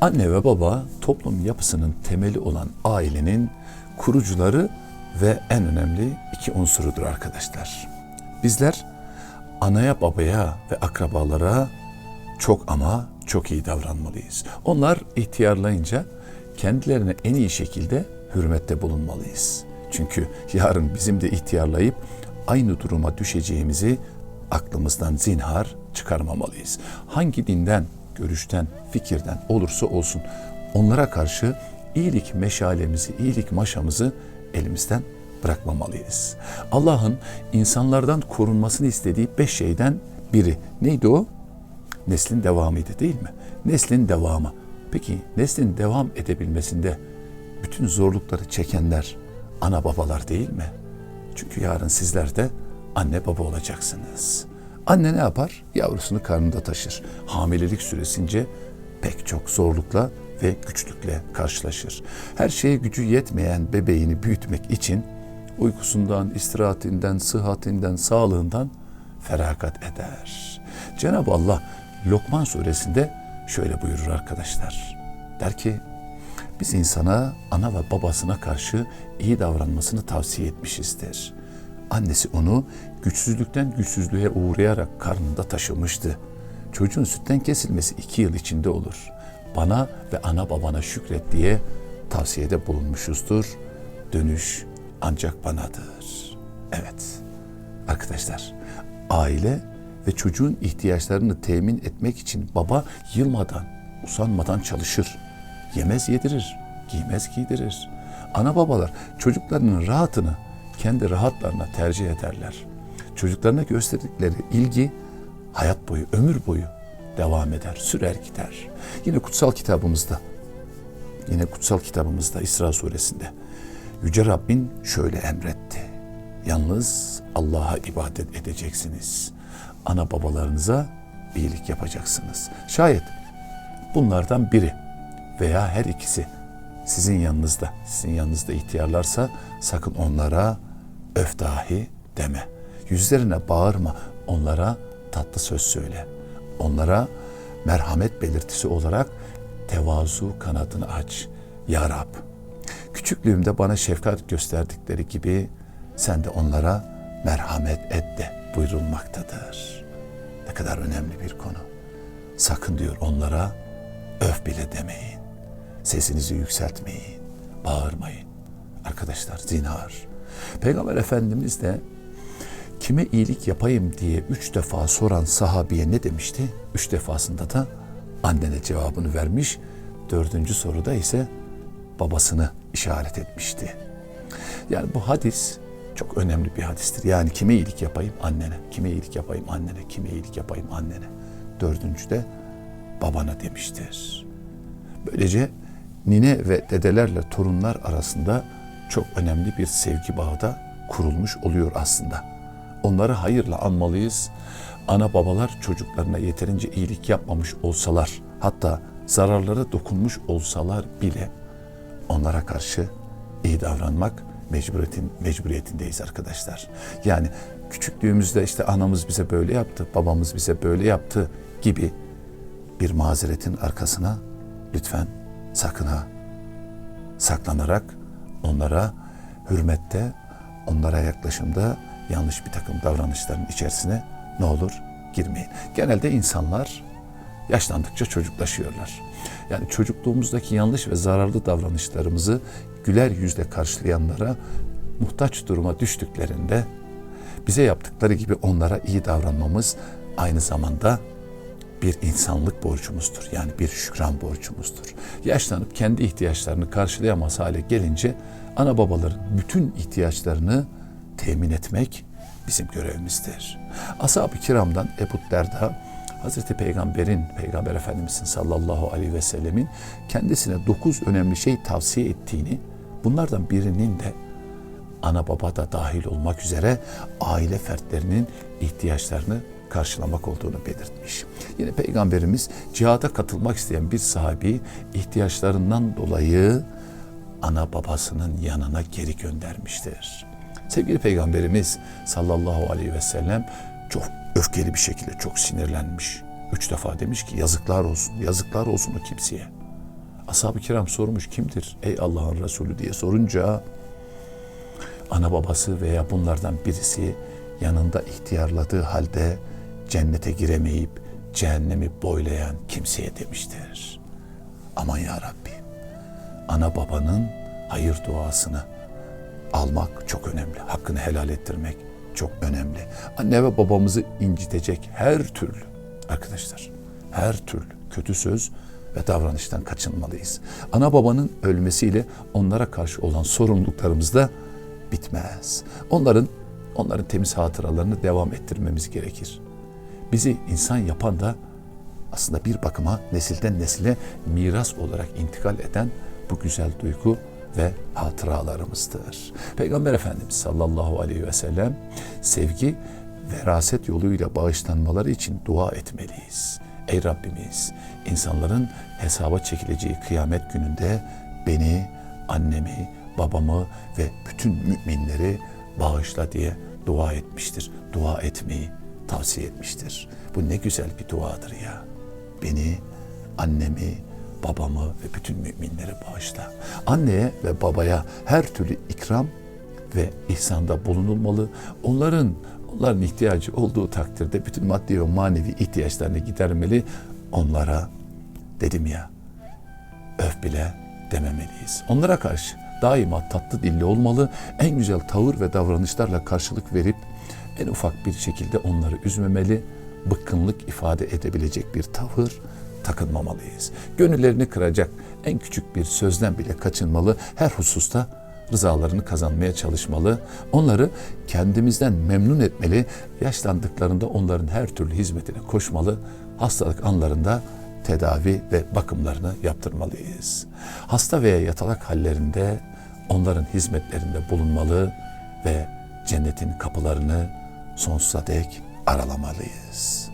Anne ve baba toplum yapısının temeli olan ailenin kurucuları ve en önemli iki unsurudur arkadaşlar. Bizler anaya, babaya ve akrabalara çok ama çok iyi davranmalıyız. Onlar ihtiyarlayınca kendilerine en iyi şekilde hürmette bulunmalıyız. Çünkü yarın bizim de ihtiyarlayıp aynı duruma düşeceğimizi aklımızdan zinhar çıkarmamalıyız. Hangi dinden, görüşten, fikirden olursa olsun onlara karşı iyilik meşalemizi, iyilik maşamızı elimizden bırakmamalıyız. Allah'ın insanlardan korunmasını istediği beş şeyden biri neydi o? Neslin devamıydı değil mi? Neslin devamı. Peki neslin devam edebilmesinde bütün zorlukları çekenler ana babalar değil mi? Çünkü yarın sizler de anne baba olacaksınız. Anne ne yapar? Yavrusunu karnında taşır. Hamilelik süresince pek çok zorlukla ve güçlükle karşılaşır. Her şeye gücü yetmeyen bebeğini büyütmek için uykusundan, istirahatinden, sıhhatinden, sağlığından feragat eder. Cenab-ı Allah Lokman suresinde şöyle buyurur arkadaşlar. Der ki biz insana ana ve babasına karşı iyi davranmasını tavsiye etmişizdir. Annesi onu güçsüzlükten güçsüzlüğe uğrayarak karnında taşımıştı. Çocuğun sütten kesilmesi iki yıl içinde olur. Bana ve ana babana şükret diye tavsiyede bulunmuşuzdur. Dönüş ancak banadır. Evet arkadaşlar aile ve çocuğun ihtiyaçlarını temin etmek için baba yılmadan, usanmadan çalışır. Yemez yedirir, giymez giydirir. Ana babalar çocuklarının rahatını kendi rahatlarına tercih ederler. Çocuklarına gösterdikleri ilgi hayat boyu, ömür boyu devam eder, sürer gider. Yine kutsal kitabımızda, yine kutsal kitabımızda İsra suresinde Yüce Rabbin şöyle emretti. Yalnız Allah'a ibadet edeceksiniz. Ana babalarınıza iyilik yapacaksınız. Şayet bunlardan biri veya her ikisi sizin yanınızda, sizin yanınızda ihtiyarlarsa sakın onlara öf dahi deme. Yüzlerine bağırma, onlara tatlı söz söyle. Onlara merhamet belirtisi olarak tevazu kanadını aç. Ya Rab, küçüklüğümde bana şefkat gösterdikleri gibi sen de onlara merhamet et de buyurulmaktadır. Ne kadar önemli bir konu. Sakın diyor onlara öf bile demeyin. Sesinizi yükseltmeyin. Bağırmayın. Arkadaşlar zinhar. Peygamber Efendimiz de kime iyilik yapayım diye üç defa soran sahabiye ne demişti? Üç defasında da annene cevabını vermiş. Dördüncü soruda ise babasını işaret etmişti. Yani bu hadis çok önemli bir hadistir. Yani kime iyilik yapayım? Annene. Kime iyilik yapayım? Annene. Kime iyilik yapayım? Annene. Dördüncü de babana demiştir. Böylece nine ve dedelerle torunlar arasında çok önemli bir sevgi bağı da kurulmuş oluyor aslında. Onları hayırla anmalıyız. Ana babalar çocuklarına yeterince iyilik yapmamış olsalar, hatta zararlara dokunmuş olsalar bile onlara karşı iyi davranmak mecburiyetin mecburiyetindeyiz arkadaşlar. Yani küçüklüğümüzde işte anamız bize böyle yaptı, babamız bize böyle yaptı gibi bir mazeretin arkasına lütfen sakın ha saklanarak onlara hürmette, onlara yaklaşımda yanlış bir takım davranışların içerisine ne olur girmeyin. Genelde insanlar yaşlandıkça çocuklaşıyorlar. Yani çocukluğumuzdaki yanlış ve zararlı davranışlarımızı güler yüzle karşılayanlara muhtaç duruma düştüklerinde bize yaptıkları gibi onlara iyi davranmamız aynı zamanda bir insanlık borcumuzdur. Yani bir şükran borcumuzdur. Yaşlanıp kendi ihtiyaçlarını karşılayamaz hale gelince ana babaların bütün ihtiyaçlarını temin etmek bizim görevimizdir. Ashab-ı kiramdan Ebu Derda Hazreti Peygamber'in, Peygamber Efendimizin sallallahu aleyhi ve sellemin kendisine dokuz önemli şey tavsiye ettiğini, bunlardan birinin de ana baba da dahil olmak üzere aile fertlerinin ihtiyaçlarını karşılamak olduğunu belirtmiş. Yine Peygamberimiz cihada katılmak isteyen bir sahabi ihtiyaçlarından dolayı ana babasının yanına geri göndermiştir. Sevgili Peygamberimiz sallallahu aleyhi ve sellem çok öfkeli bir şekilde çok sinirlenmiş. Üç defa demiş ki yazıklar olsun, yazıklar olsun o kimseye. Ashab-ı kiram sormuş kimdir ey Allah'ın Resulü diye sorunca ana babası veya bunlardan birisi yanında ihtiyarladığı halde cennete giremeyip cehennemi boylayan kimseye demiştir. Aman ya Rabbi ana babanın hayır duasını almak çok önemli. Hakkını helal ettirmek çok önemli. Anne ve babamızı incitecek her türlü arkadaşlar, her türlü kötü söz ve davranıştan kaçınmalıyız. Ana babanın ölmesiyle onlara karşı olan sorumluluklarımız da bitmez. Onların onların temiz hatıralarını devam ettirmemiz gerekir. Bizi insan yapan da aslında bir bakıma nesilden nesile miras olarak intikal eden bu güzel duygu ve hatıralarımızdır. Peygamber Efendimiz sallallahu aleyhi ve sellem sevgi veraset yoluyla bağışlanmaları için dua etmeliyiz. Ey Rabbimiz insanların hesaba çekileceği kıyamet gününde beni, annemi, babamı ve bütün müminleri bağışla diye dua etmiştir. Dua etmeyi tavsiye etmiştir. Bu ne güzel bir duadır ya. Beni, annemi, babamı ve bütün müminleri bağışla. Anneye ve babaya her türlü ikram ve ihsanda bulunulmalı. Onların onların ihtiyacı olduğu takdirde bütün maddi ve manevi ihtiyaçlarını gidermeli. Onlara dedim ya öf bile dememeliyiz. Onlara karşı daima tatlı dilli olmalı. En güzel tavır ve davranışlarla karşılık verip en ufak bir şekilde onları üzmemeli. Bıkkınlık ifade edebilecek bir tavır takınmamalıyız. Gönüllerini kıracak en küçük bir sözden bile kaçınmalı. Her hususta rızalarını kazanmaya çalışmalı. Onları kendimizden memnun etmeli. Yaşlandıklarında onların her türlü hizmetine koşmalı. Hastalık anlarında tedavi ve bakımlarını yaptırmalıyız. Hasta veya yatalak hallerinde onların hizmetlerinde bulunmalı ve cennetin kapılarını sonsuza dek aralamalıyız.